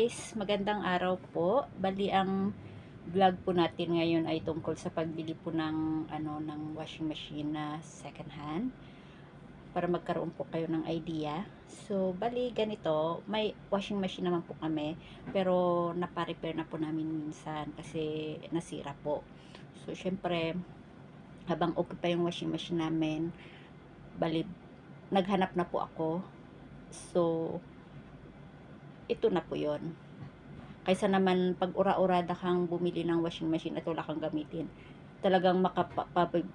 guys, magandang araw po. Bali ang vlog po natin ngayon ay tungkol sa pagbili po ng ano ng washing machine na second hand para magkaroon po kayo ng idea. So, bali ganito, may washing machine naman po kami, pero napa-repair na po namin minsan kasi nasira po. So, syempre, habang okay pa yung washing machine namin, bali, naghanap na po ako. So, ito na po yon kaysa naman pag ura-urada kang bumili ng washing machine at wala kang gamitin talagang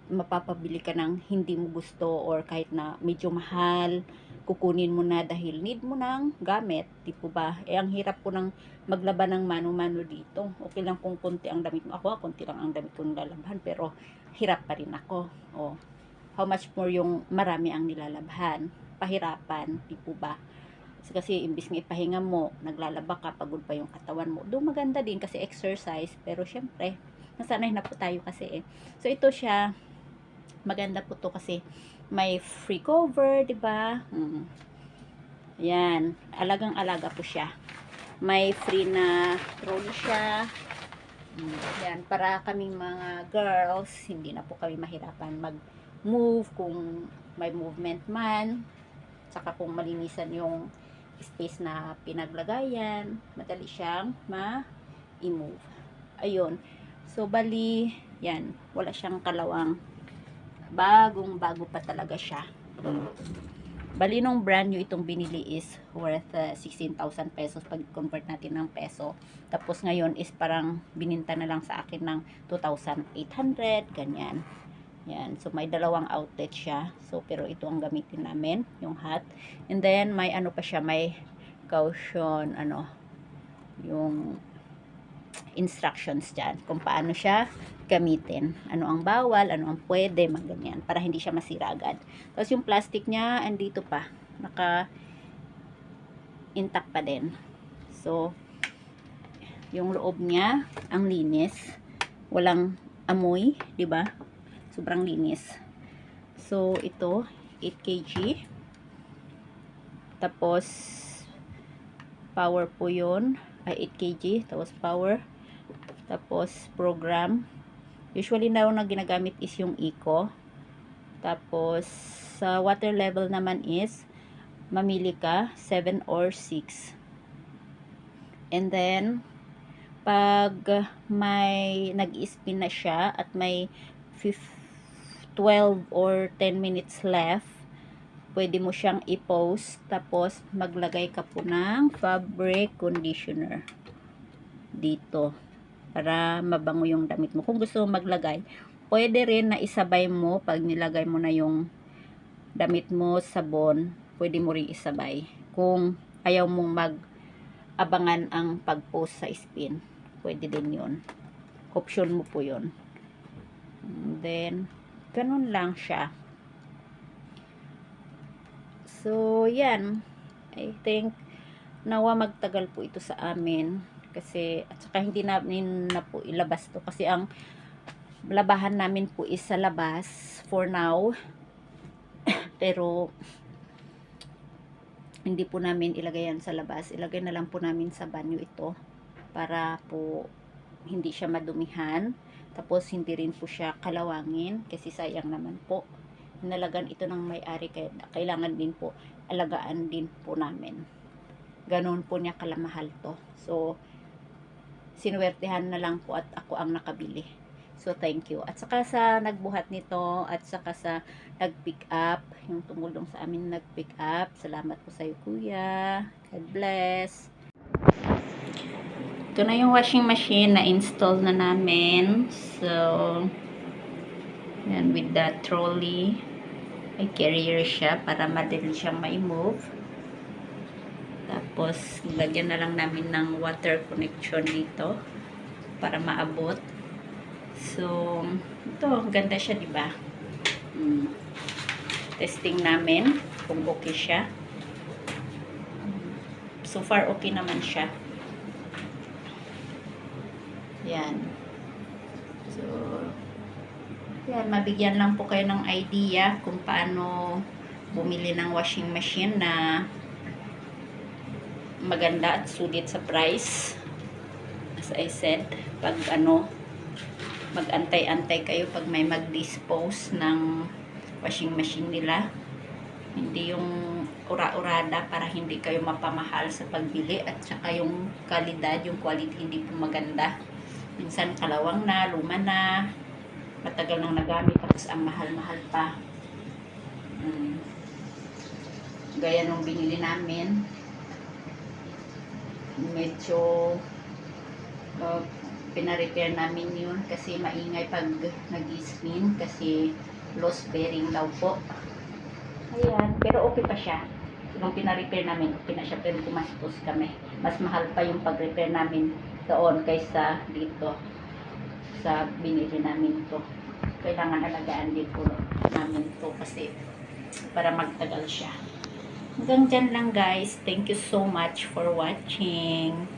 mapapabili ka ng hindi mo gusto or kahit na medyo mahal kukunin mo na dahil need mo ng gamit di po ba? Eh ang hirap po ng maglaban ng mano-mano dito. Okay lang kung konti ang damit mo. Ako konti lang ang damit ko nilalabhan pero hirap pa rin ako. Oh how much more yung marami ang nilalabhan? Pahirapan di po ba kasi imbis nga ipahinga mo, naglalaba ka, pagod pa yung katawan mo. Do maganda din kasi exercise, pero syempre, nasanay na po tayo kasi eh. So ito siya, maganda po to kasi may free cover, 'di ba? Mm. Yan, alagang-alaga po siya. May free na trolley siya. Mm, Yan, para kaming mga girls, hindi na po kami mahirapan mag-move kung may movement man. Saka kung malinisan yung space na pinaglagayan, madali siyang ma-move. Ayun. So, bali, yan, wala siyang kalawang bagong bago pa talaga siya. Bali, nung brand new itong binili is worth uh, 16,000 pesos pag convert natin ng peso. Tapos ngayon is parang bininta na lang sa akin ng 2,800, ganyan. Yan. So, may dalawang outlet siya. So, pero ito ang gamitin namin, yung hot. And then, may ano pa siya, may caution, ano, yung instructions dyan. Kung paano siya gamitin. Ano ang bawal, ano ang pwede, mga ganyan. Para hindi siya masira agad. Tapos, yung plastic niya, andito pa. Naka intact pa din. So, yung loob niya, ang linis. Walang amoy, di ba? Sobrang linis. So ito 8 kg. Tapos power po yun. Ay 8 kg. Tapos power. Tapos program. Usually na na ginagamit is yung eco. Tapos sa water level naman is mamili ka 7 or 6 and then pag may nag-spin na siya at may 5 12 or 10 minutes left, pwede mo siyang i-post tapos maglagay ka po ng fabric conditioner dito para mabango yung damit mo. Kung gusto mo maglagay, pwede rin na isabay mo pag nilagay mo na yung damit mo sabon, pwede mo rin isabay. Kung ayaw mong mag-abangan ang pag-post sa spin, pwede din yun. Option mo po yun. And then, ganun lang siya. So, yan. I think, nawa magtagal po ito sa amin. Kasi, at saka hindi namin na po ilabas to. Kasi ang labahan namin po is sa labas for now. Pero, hindi po namin ilagay yan sa labas. Ilagay na lang po namin sa banyo ito. Para po, hindi siya madumihan. Tapos, hindi rin po siya kalawangin kasi sayang naman po. Nalagan ito ng may-ari kaya kailangan din po alagaan din po namin. Ganon po niya kalamahal to. So, sinuwertehan na lang po at ako ang nakabili. So, thank you. At saka sa nagbuhat nito at saka sa nag-pick up, yung tumulong sa amin nag-pick up. Salamat po sa iyo, kuya. God bless. Ito na yung washing machine na install na namin. So, yan with the trolley. May carrier siya para madali siyang ma-move. Tapos, lagyan na lang namin ng water connection dito para maabot. So, ito, ganda siya, di ba? Mm. Testing namin kung okay siya. So far, okay naman siya. Yan. So, yan, mabigyan lang po kayo ng idea kung paano bumili ng washing machine na maganda at sulit sa price. As I said, pag ano, mag-antay-antay kayo pag may mag-dispose ng washing machine nila. Hindi yung ura-urada para hindi kayo mapamahal sa pagbili at saka yung kalidad, yung quality hindi po maganda. Minsan kalawang na, luma na, matagal nang nagamit tapos ang mahal-mahal pa. Mm. Gaya nung binili namin, medyo uh, pinarepair namin yun kasi maingay pag nag-spin kasi lost bearing daw po. Ayan, pero okay pa siya. Nung pinarepair namin, okay na siya pero kumastos kami. Mas mahal pa yung pag-repair namin doon kaysa dito sa binili namin to. Kailangan alagaan din po namin to kasi para magtagal siya. Hanggang dyan lang guys. Thank you so much for watching.